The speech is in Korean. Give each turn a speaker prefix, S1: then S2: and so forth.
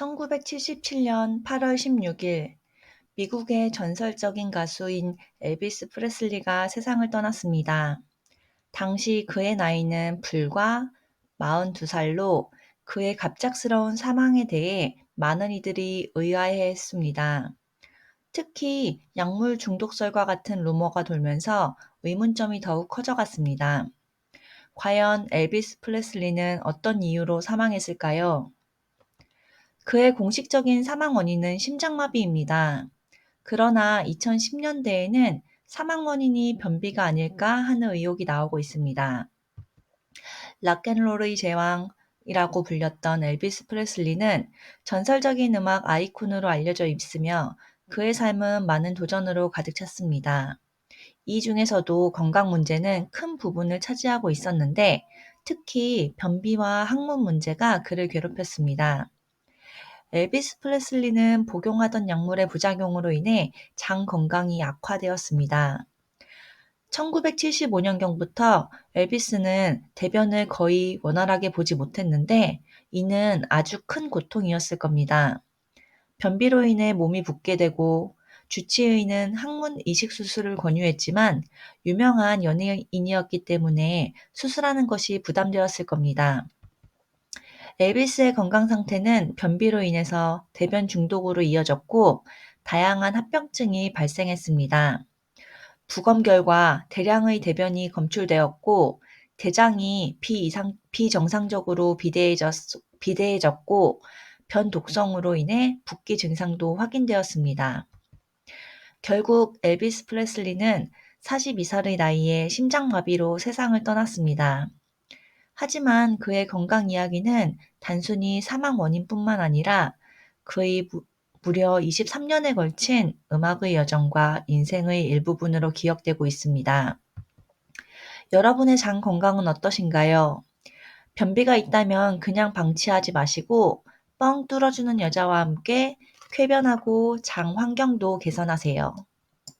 S1: 1977년 8월 16일 미국의 전설적인 가수인 엘비스 프레슬리가 세상을 떠났습니다. 당시 그의 나이는 불과 42살로 그의 갑작스러운 사망에 대해 많은 이들이 의아해했습니다. 특히 약물 중독설과 같은 루머가 돌면서 의문점이 더욱 커져갔습니다. 과연 엘비스 프레슬리는 어떤 이유로 사망했을까요? 그의 공식적인 사망 원인은 심장마비입니다. 그러나 2010년대에는 사망 원인이 변비가 아닐까 하는 의혹이 나오고 있습니다. 락앤롤의 제왕이라고 불렸던 엘비스 프레슬리는 전설적인 음악 아이콘으로 알려져 있으며 그의 삶은 많은 도전으로 가득 찼습니다. 이 중에서도 건강 문제는 큰 부분을 차지하고 있었는데 특히 변비와 항문 문제가 그를 괴롭혔습니다. 엘비스 프레슬리는 복용하던 약물의 부작용으로 인해 장 건강이 악화되었습니다. 1975년경부터 엘비스는 대변을 거의 원활하게 보지 못했는데 이는 아주 큰 고통이었을 겁니다. 변비로 인해 몸이 붓게 되고 주치의는 항문 이식 수술을 권유했지만 유명한 연예인이었기 때문에 수술하는 것이 부담되었을 겁니다. 엘비스의 건강 상태는 변비로 인해서 대변 중독으로 이어졌고 다양한 합병증이 발생했습니다. 부검 결과 대량의 대변이 검출되었고 대장이 비이상, 비정상적으로 비대해졌, 비대해졌고 변 독성으로 인해 붓기 증상도 확인되었습니다. 결국 엘비스 프레슬리는 42살의 나이에 심장마비로 세상을 떠났습니다. 하지만 그의 건강 이야기는 단순히 사망 원인뿐만 아니라 그의 무, 무려 23년에 걸친 음악의 여정과 인생의 일부분으로 기억되고 있습니다. 여러분의 장 건강은 어떠신가요? 변비가 있다면 그냥 방치하지 마시고 뻥 뚫어주는 여자와 함께 쾌변하고 장 환경도 개선하세요.